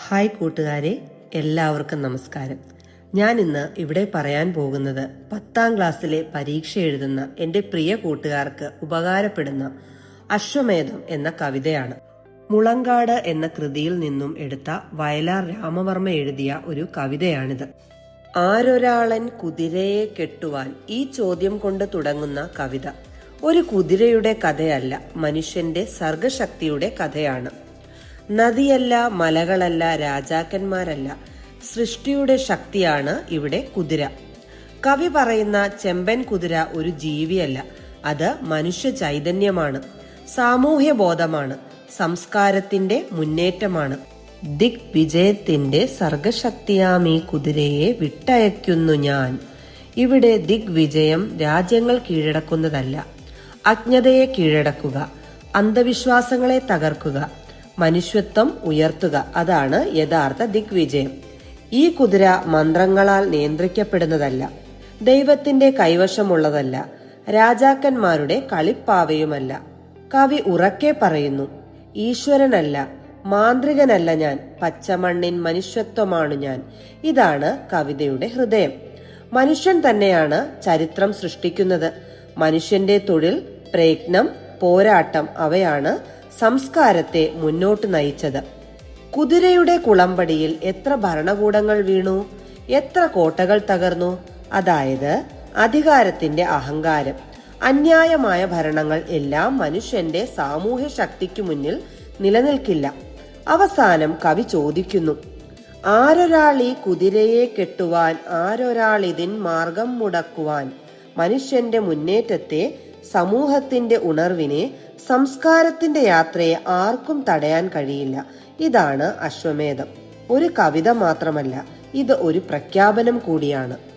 Hi കൂട്ടുകാരെ എല്ലാവർക്കും നമസ്കാരം. ഞാൻ ഇന്ന് ഇവിടെ പറയാൻ പോകുന്നത് പത്താം ക്ലാസ്സിലെ പരീക്ഷ എഴുതുന്ന എന്റെ പ്രിയ കൂട്ടുകാർക്ക് ഉപകാരപ്പെടുന്ന അശ്വമേധം എന്ന കവിതയാണ്. മുളങ്കാട് എന്ന കൃതിയിൽ നിന്നും എടുത്ത വയലാർ രാമവർമ്മ എഴുതിയ ഒരു കവിതയാണിത്. ആരൊരാളൻ കുതിരയെ കെട്ടുവാൻ ഈ ചോദ്യം കൊണ്ട് തുടങ്ങുന്ന കവിത ഒരു കുതിരയുടെ കഥയല്ല മനുഷ്യന്റെ സർഗശക്തിയുടെ കഥയാണ്. നദിയല്ല മലകളല്ല രാജാക്കന്മാരല്ല. സൃഷ്ടിയുടെ ശക്തിയാണ് ഇവിടെ കുതിര. കവി പറയുന്ന ചെമ്പൻ കുതിര ഒരു ജീവിയല്ല. അത് മനുഷ്യ ചൈതന്യമാണ്. സാമൂഹ്യ ബോധമാണ് സംസ്കാരത്തിന്റെ മുന്നേറ്റമാണ്. ദിഗ്വിജയത്തിന്റെ സർഗശക്തിയാം ഈ കുതിരയെ വിട്ടയക്കുന്നു ഞാൻ. ഇവിടെ ദിഗ് വിജയം രാജ്യങ്ങൾ കീഴടക്കുന്നതല്ല. അജ്ഞതയെ കീഴടക്കുക. അന്ധവിശ്വാസങ്ങളെ തകർക്കുക. മനുഷ്യത്വം ഉയർത്തുക. അതാണ് യഥാർത്ഥ ദിഗ്വിജയം. ഈ കുതിര മന്ത്രങ്ങളാൽ നിയന്ത്രിക്കപ്പെടുന്നതല്ല. ദൈവത്തിന്റെ കൈവശമുള്ളതല്ല. രാജാക്കന്മാരുടെ കളിപ്പാവയുമല്ല. കവി ഉറക്കെ പറയുന്നു ഈശ്വരനല്ല മാന്ത്രികനല്ല ഞാൻ പച്ചമണ്ണിൻ മനുഷ്യത്വമാണ് ഞാൻ. ഇതാണ് കവിതയുടെ ഹൃദയം. മനുഷ്യൻ തന്നെയാണ് ചരിത്രം സൃഷ്ടിക്കുന്നത്. മനുഷ്യന്റെ തൊഴിൽ പ്രയത്നം പോരാട്ടം അവയാണ് സംസ്കാരത്തെ മുന്നോട്ട് നയിച്ചത്. കുതിരയുടെ കുളമ്പടിയിൽ എത്ര ഭരണകൂടങ്ങൾ വീണു എത്ര കോട്ടകൾ തകർന്നു അതായത് അധികാരത്തിന്റെ അഹങ്കാരം. അന്യായമായ ഭരണങ്ങൾ എല്ലാം മനുഷ്യന്റെ സാമൂഹ്യ ശക്തിക്കു മുന്നിൽ നിലനിൽക്കില്ല. അവസാനം കവി ചോദിക്കുന്നു ആരൊരാൾ ഈ കുതിരയെ കെട്ടുവാൻ ആരൊരാൾ ഇതിൻ മാർഗം മുടക്കുവാൻ? മനുഷ്യന്റെ മുന്നേറ്റത്തെ സമൂഹത്തിന്റെ ഉണർവിനെ സംസ്കാരത്തിന്റെ യാത്രയെ ആർക്കും തടയാൻ കഴിയില്ല. ഇതാണ് അശ്വമേധം. ഒരു കവിത മാത്രമല്ല ഇത് ഒരു പ്രഖ്യാപനം കൂടിയാണ്.